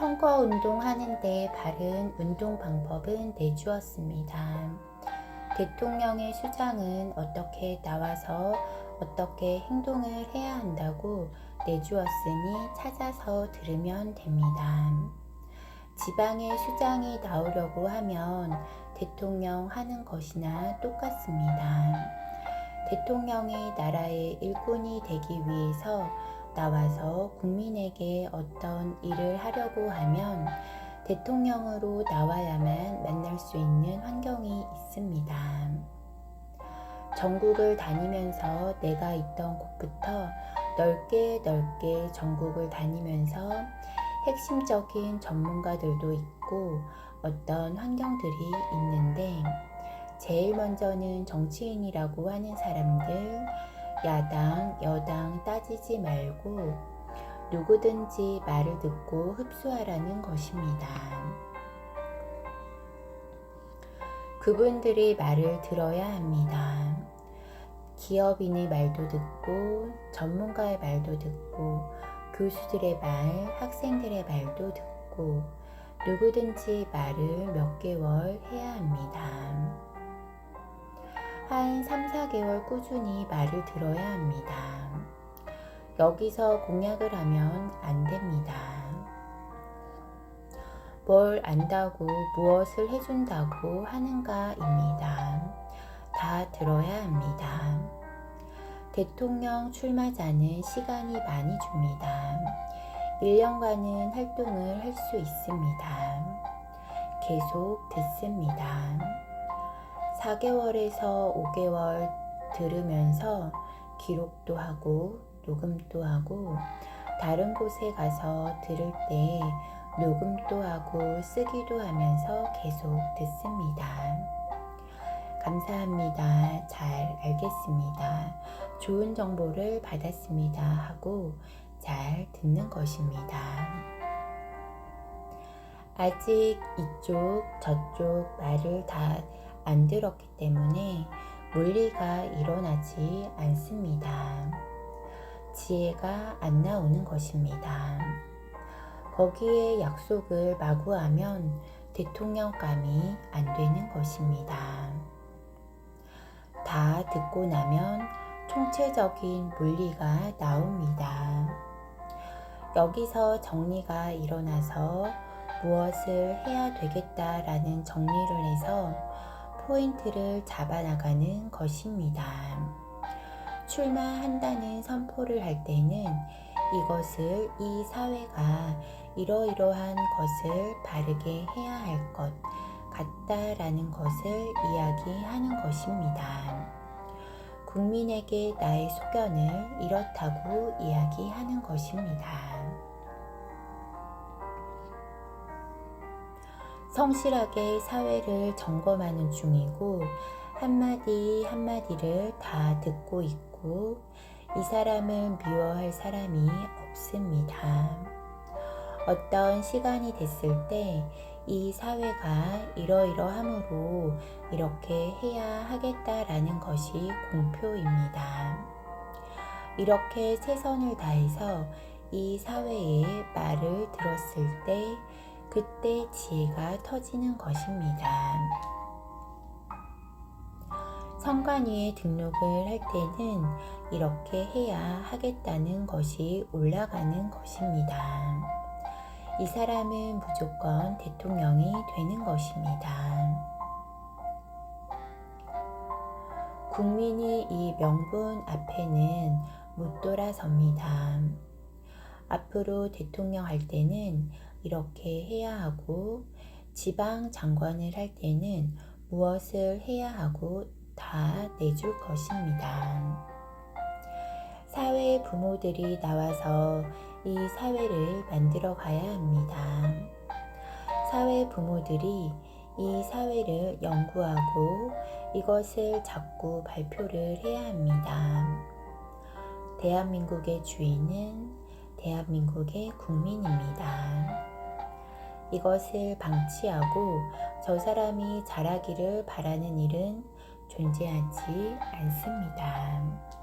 선거 운동 하는데 바른 운동 방법은 내주었습니다. 대통령의 수장은 어떻게 나와서 어떻게 행동을 해야 한다고 내주었으니 찾아서 들으면 됩니다. 지방의 수장이 나오려고 하면 대통령 하는 것이나 똑같습니다. 대통령이 나라의 일꾼이 되기 위해서 나와서 국민에게 어떤 일을 하려고 하면 대통령으로 나와야만 만날 수 있는 환경이 있습니다. 전국을 다니면서 내가 있던 곳부터 넓게 넓게 전국을 다니면서 핵심적인 전문가들도 있고 어떤 환경들이 있는데 제일 먼저는 정치인이라고 하는 사람들 야당, 여당 따지지 말고 누구든지 말을 듣고 흡수하라는 것입니다. 그분들이 말을 들어야 합니다. 기업인의 말도 듣고 전문가의 말도 듣고 교수들의 말, 학생들의 말도 듣고 누구든지 말을 몇 개월 해야 합니다. 한 3, 4개월 꾸준히 말을 들어야 합니다. 여기서 공약을 하면 안 됩니다. 뭘 안다고 무엇을 해준다고 하는가입니다. 다 들어야 합니다. 대통령 출마자는 시간이 많이 줍니다. 1년간은 활동을 할 수 있습니다. 계속 듣습니다. 4개월에서 5개월 들으면서 기록도 하고 녹음도 하고 다른 곳에 가서 들을 때 녹음도 하고 쓰기도 하면서 계속 듣습니다. 감사합니다. 잘 알겠습니다. 좋은 정보를 받았습니다. 하고 잘 듣는 것입니다. 아직 이쪽, 저쪽 말을 다 안 들었기 때문에 물리가 일어나지 않습니다. 지혜가 안 나오는 것입니다. 거기에 약속을 마구 하면 대통령감이 안 되는 것입니다. 다 듣고 나면 총체적인 물리가 나옵니다. 여기서 정리가 일어나서 무엇을 해야 되겠다라는 정리를 해서 포인트를 잡아나가는 것입니다. 출마한다는 선포를 할 때는 이것을 이 사회가 이러이러한 것을 바르게 해야 할 것 같다라는 것을 이야기하는 것입니다. 국민에게 나의 소견을 이렇다고 이야기하는 것입니다. 성실하게 사회를 점검하는 중이고 한마디 한마디를 다 듣고 있고 이 사람을 미워할 사람이 없습니다. 어떤 시간이 됐을 때 이 사회가 이러이러함으로 이렇게 해야 하겠다라는 것이 공표입니다. 이렇게 최선을 다해서 이 사회의 말을 들었을 때 그때 지혜가 터지는 것입니다. 성관위에 등록을 할 때는 이렇게 해야 하겠다는 것이 올라가는 것입니다. 이 사람은 무조건 대통령이 되는 것입니다. 국민이 이 명분 앞에는 못 돌아섭니다. 앞으로 대통령 할 때는 이렇게 해야 하고 지방 장관을 할 때는 무엇을 해야 하고 다 내줄 것입니다. 사회 부모들이 나와서 이 사회를 만들어 가야 합니다. 사회 부모들이 이 사회를 연구하고 이것을 자꾸 발표를 해야 합니다. 대한민국의 주인은 대한민국의 국민입니다. 이것을 방치하고 저 사람이 잘하기를 바라는 일은 존재하지 않습니다.